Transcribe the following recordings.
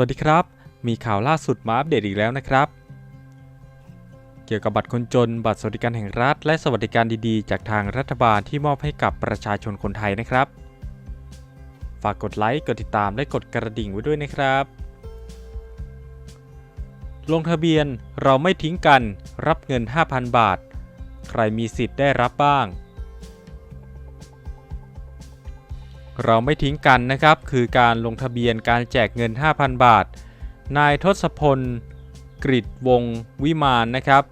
วัสดีครับ มีข่าวล่าสุดมาอัปเดตอีกแล้วนะครับ เกี่ยวกับบัตรคนจน บัตรสวัสดิการแห่งรัฐ และสวัสดิการดีๆ จากทางรัฐบาลที่มอบให้กับประชาชนคนไทยนะครับ ฝากกดไลค์ กดติดตามและกดกระดิ่งไว้ด้วยนะครับ ลงทะเบียนเราไม่ทิ้งกัน รับเงิน 5,000 บาท ใครมีสิทธิ์ได้รับบ้าง เราไม่ทิ้งกันนะครับ คือการลงทะเบียนการแจกเงิน 5,000 บาท นายทศพลกริดวงศ์วิมานนะครับ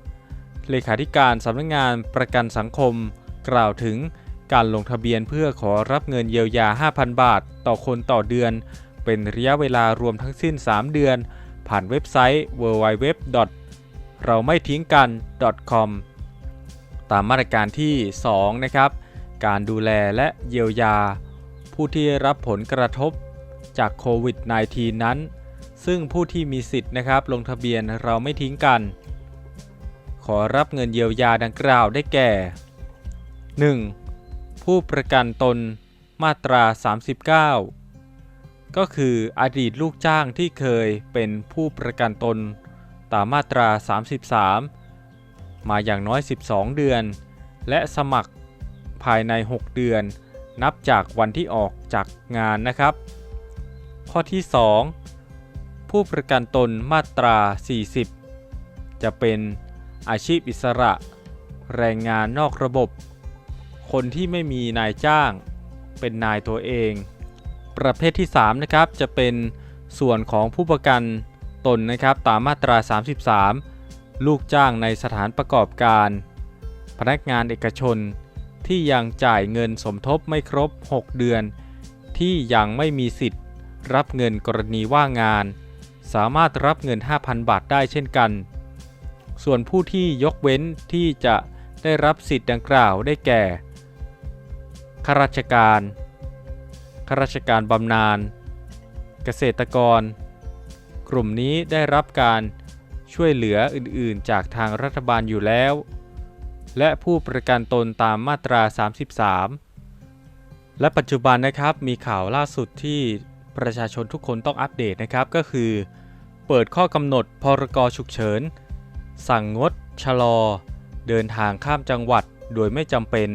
เลขาธิการสำนักงงานประกันสังคม กล่าวถึงการลงทะเบียนเพื่อขอรับเงินเยียวยา 5,000 บาท ต่อคนต่อเดือน เป็นระยะเวลารวมทั้งสิ้น 3 เดือน ผ่านเว็บไซต์ www. เราไม่ทิ้งกัน .com ตามมาตรการที่ 2 นะครับ การดูแลและเยียวยา ผู้ที่รับผลกระทบจากโควิด -19 นั้น ซึ่งผู้ที่มีสิทธิ์นะครับ ลงทะเบียนเราไม่ทิ้งกัน ขอรับเงินเยียวยาดังกล่าวได้แก่ 1. ผู้ประกันตนมาตรา 39 ก็คืออดีตลูกจ้างที่เคยเป็นผู้ประกันตนตามมาตรา 33 มาอย่างน้อย 12 เดือน และสมัครภายใน 6 เดือน นับจากวันที่ออกจากงานนะครับ ข้อที่ 2 ผู้ประกันตนมาตรา 40 จะเป็นอาชีพอิสระ แรงงานนอกระบบ คนที่ไม่มีนายจ้าง เป็นนายตัวเอง ประเภทที่ 3 นะครับ จะเป็นส่วนของผู้ประกันตนนะครับตามมาตรา 33 ลูกจ้างในสถานประกอบการ พนักงานเอกชน ที่ยังจ่ายเงินสมทบไม่ครบ 6 เดือน ที่ยังไม่มีสิทธิ์ รับเงินกรณีว่างงาน สามารถรับเงิน 5,000 บาทได้เช่นกัน ส่วนผู้ที่ยกเว้นที่จะได้รับสิทธิ์ดังกล่าวได้แก่ข้าราชการข้าราชการบำนาญเกษตรกร กลุ่มนี้ได้รับการช่วยเหลืออื่น ๆ จากทางรัฐบาลอยู่แล้ว และผู้ประกันตนตามมาตรา 33 และปัจจุบันนะครับมีข่าวล่าสุดที่ประชาชนทุกคนต้องอัปเดตนะครับก็คือ เปิดข้อกำหนดพรกฉุกเฉิน สั่งงด ชะลอ เดินทางข้ามจังหวัดโดยไม่จำเป็น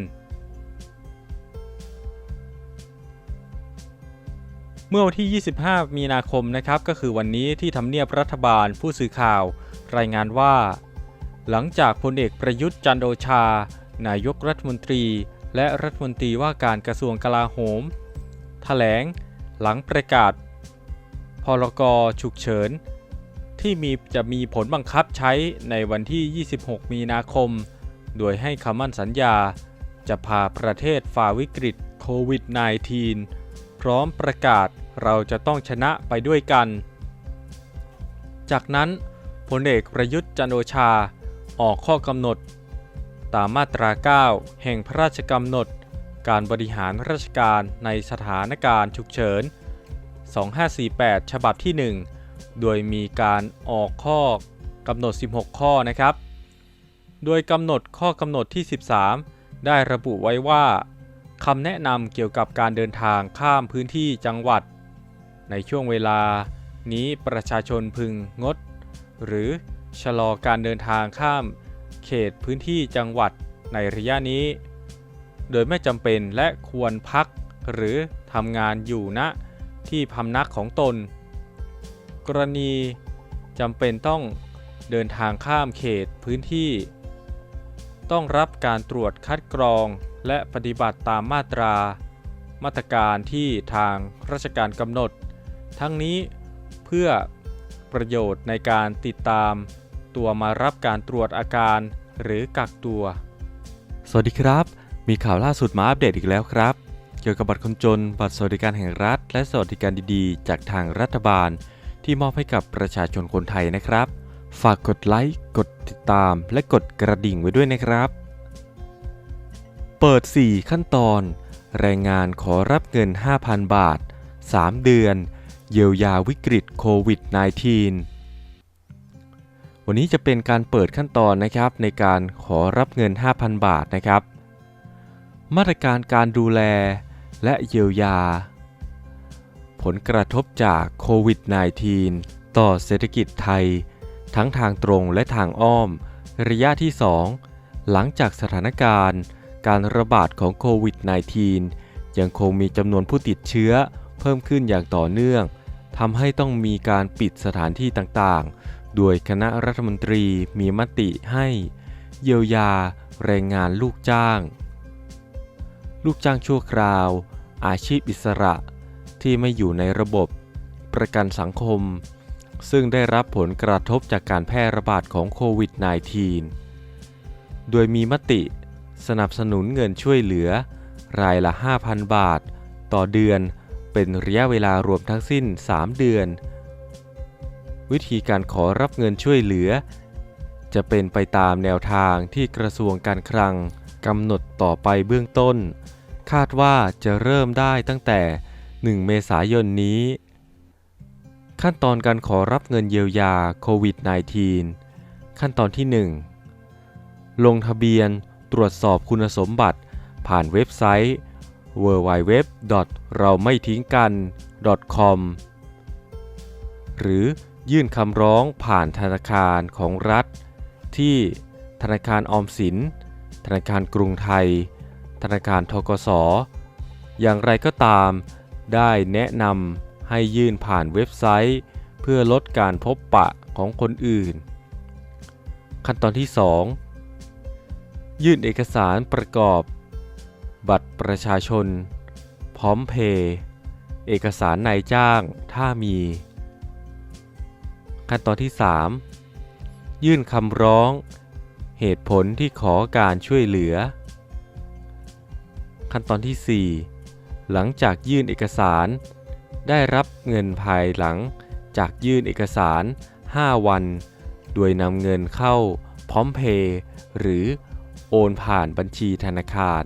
เมื่อวันที่ 25 มีนาคมนะครับก็คือวันนี้ที่ทำเนียบรัฐบาลผู้สื่อข่าว รายงานว่า หลังจากพลเอกประยุทธ์จันโอชา นายกรัฐมนตรี และรัฐมนตรีว่าการกระทรวงกลาโหมแถลง หลังประกาศ พรกฉุกเฉิน ที่มีจะมีผลบังคับใช้ในวันที่ 26 มีนาคม โดยให้คำมั่นสัญญา จะพาประเทศฝ่าวิกฤตโควิด -19 พร้อมประกาศเราจะต้องชนะไปด้วยกัน จากนั้นพลเอกประยุทธ์จันโอชา ออกข้อกำหนด ตามมาตรา 9 แห่งพระราชกำหนด การบริหารราชการในสถานการณ์ฉุกเฉิน 2548 ฉบับที่ 1 โดยมีการออกข้อกำหนด 16 ข้อนะครับ โดยกำหนดข้อกำหนดที่ 13 ได้ระบุไว้ว่าคำแนะนำเกี่ยวกับการเดินทางข้ามพื้นที่จังหวัด ในช่วงเวลานี้ประชาชนพึงงด หรือ ชะลอการเดินทางข้ามเขตพื้นที่จังหวัดในระยะนี้ โดยไม่จำเป็นและควรพักหรือทำงานอยู่ณที่พำนักของตน กรณีจำเป็นต้องเดินทางข้ามเขตพื้นที่ ต้องรับการตรวจคัดกรองและปฏิบัติตามมาตรา มาตรการที่ทางราชการกำหนด ทั้งนี้เพื่อประโยชน์ในการติดตาม ตัวมารับการตรวจอาการ หรือกักตัว สวัสดีครับ มีข่าวล่าสุดมาอัปเดตอีกแล้วครับ เกี่ยวกับบัตรคนจน บัตรสวัสดิการแห่งรัฐ และสวัสดิการดีๆ จากทางรัฐบาล ที่มอบให้กับประชาชนคนไทยนะครับ ฝากกดไลค์กดติดตาม และกดกระดิ่งไว้ด้วยนะครับ เปิด 4 ขั้นตอนแรงงานขอรับเงิน 5,000 บาท 3 เดือน เยียวยาวิกฤตโควิด -19 วันนี้จะเป็นการเปิดขั้นตอนนะครับในการขอรับเงิน 5,000 บาทนะครับ มาตรการการดูแลและเยียวยา ผลกระทบจากโควิด -19 ต่อเศรษฐกิจไทย ทั้งทางตรงและทางอ้อม ระยะที่ 2 หลังจากสถานการณ์ การระบาดของโควิด -19 ยังคงมีจำนวนผู้ติดเชื้อเพิ่มขึ้นอย่างต่อเนื่องทำให้ต้องมีการปิดสถานที่ต่างๆ โดยคณะรัฐมนตรีมีมติให้เยียวยาแรงงานลูกจ้าง ลูกจ้างชั่วคราว อาชีพอิสระที่ไม่อยู่ในระบบ ประกันสังคม ซึ่งได้รับผลกระทบจากการแพร่ระบาดของโควิด -19 โดยมีมติสนับสนุนเงินช่วยเหลือ รายละ 5,000 บาท ต่อเดือนเป็นระยะเวลารวมทั้งสิ้น 3 เดือน วิธีการขอรับเงินช่วยเหลือ จะเป็นไปตามแนวทางที่กระทรวงการคลังกำหนดต่อไปเบื้องต้น คาดว่าจะเริ่มได้ตั้งแต่ 1 เมษายนนี้ ขั้นตอนการขอรับเงินเยียวยาโควิด -19 ขั้นตอนที่ 1 ลงทะเบียนตรวจสอบคุณสมบัติผ่านเว็บไซต์ www. เราไม่ทิ้งกัน .com หรือ ยื่นคำร้องผ่านธนาคารของรัฐ ที่ธนาคารออมสิน ธนาคารกรุงไทย ธนาคารทกสอย่างไรก็ตาม ได้แนะนำให้ยื่นผ่านเว็บไซต์ เพื่อลดการพบปะของคนอื่น ขั้นตอนที่ 2 ยื่นเอกสารประกอบ บัตรประชาชน พร้อมเพย์เอกสารนายจ้างถ้ามี ขั้นตอนที่ 3 ยื่นคำร้อง เหตุผลที่ขอการช่วยเหลือ ขั้นตอนที่ 4 หลังจากยื่นเอกสาร ได้รับเงินภายหลังจากยื่นเอกสาร 5 วัน โดยนำเงินเข้าพร้อมเพย์หรือโอนผ่านบัญชีธนาคาร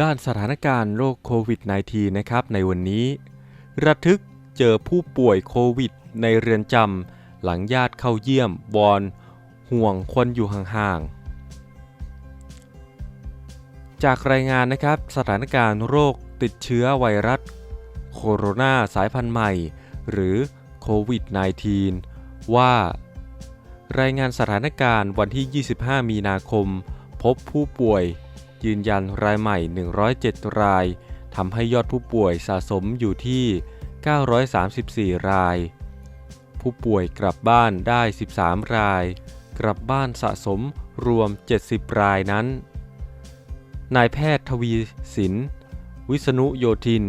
ด้านสถานการณ์โรคโควิด -19 นะครับในวันนี้ ระทึกเจอผู้ป่วยโควิด ในเรือนจำหลังญาติเข้าเยี่ยมวอนห่วงคนอยู่ห่างๆ จากรายงานนะครับสถานการณ์โรคติดเชื้อไวรัสโคโรนาสายพันธุ์ใหม่ หรือโควิด -19 ว่า รายงานสถานการณ์วันที่ 25 มีนาคม พบผู้ป่วย ยืนยันรายใหม่ 107 รายทำให้ยอดผู้ป่วยสะสมอยู่ที่ 934 ราย ผู้ป่วยกลับบ้านได้ 13 ราย กลับบ้านสะสมรวม 70 รายนั้น นายแพทย์ทวีสิน วิษณุโยธิน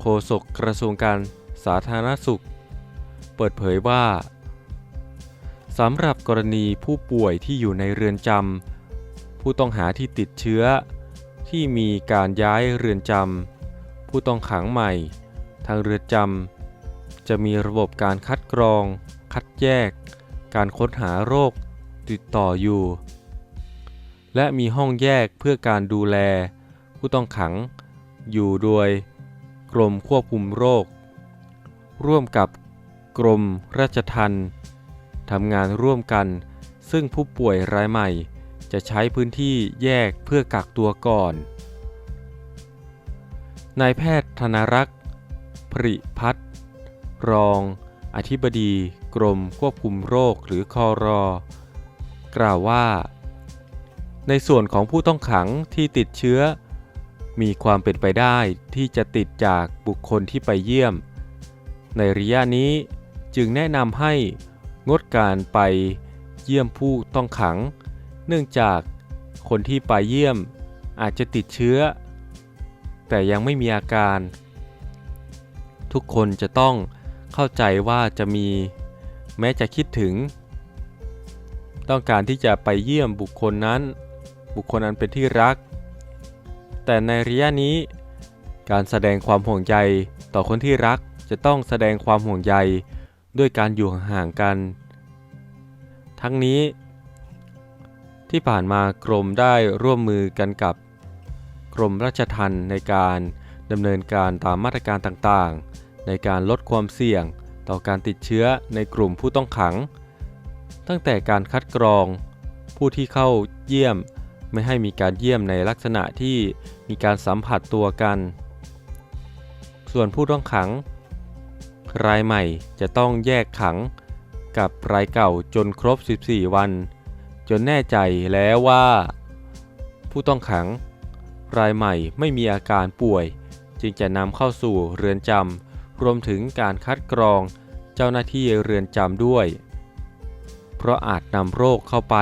โฆษกกระทรวงการสาธารณสุข เปิดเผยว่าสำหรับกรณีผู้ป่วยที่อยู่ในเรือนจำผู้ต้องหาที่ติดเชื้อ ที่มีการย้ายเรือนจำผู้ต้องขังใหม่ ทางเรือนจำ จะมีระบบการคัดกรอง คัดแยก การค้นหาโรคติดต่ออยู่ และมีห้องแยกเพื่อการดูแล ผู้ต้องขังอยู่โดยกรมควบคุมโรค ร่วมกับกรมราชทัณฑ์ทำงานร่วมกัน ซึ่งผู้ป่วยรายใหม่จะใช้พื้นที่แยกเพื่อกักตัวก่อน นายแพทย์ธนรักษ์ผริพัฒน์ รอง อธิบดีกรมควบคุมโรคหรือคอรอกล่าวว่า ในส่วนของผู้ต้องขังที่ติดเชื้อ มีความเป็นไปได้ที่จะติดจากบุคคลที่ไปเยี่ยม ในระยะนี้จึงแนะนำให้งดการไปเยี่ยมผู้ต้องขัง เนื่องจากคนที่ไปเยี่ยมอาจจะติดเชื้อ แต่ยังไม่มีอาการ ทุกคนจะต้อง เข้าใจว่าจะมีแม้จะคิดถึง ต้องการที่จะไปเยี่ยมบุคคลนั้น บุคคลนั้นเป็นที่รัก แต่ในระยะนี้ การแสดงความห่วงใยต่อคนที่รักจะต้องแสดงความห่วงใยด้วยการอยู่ห่างกัน ทั้งนี้ ที่ผ่านมากรมได้ร่วมมือกันกับ กรมราชทัณฑ์ในการดำเนินการตามมาตรการต่างๆ ในการลดความเสี่ยงต่อการติดเชื้อในกลุ่มผู้ต้องขัง ตั้งแต่การคัดกรอง ผู้ที่เข้าเยี่ยมไม่ให้มีการเยี่ยมในลักษณะที่มีการสัมผัสตัวกัน ส่วนผู้ต้องขัง รายใหม่จะต้องแยกขังกับรายเก่าจนครบ 14 วัน จนแน่ใจแล้วว่า ผู้ต้องขัง รายใหม่ไม่มีอาการป่วย จึงจะนำเข้าสู่เรือนจำ รวมถึงการคัดกรองเจ้าหน้าที่เรือนจำด้วย เพราะอาจนำโรคเข้าไป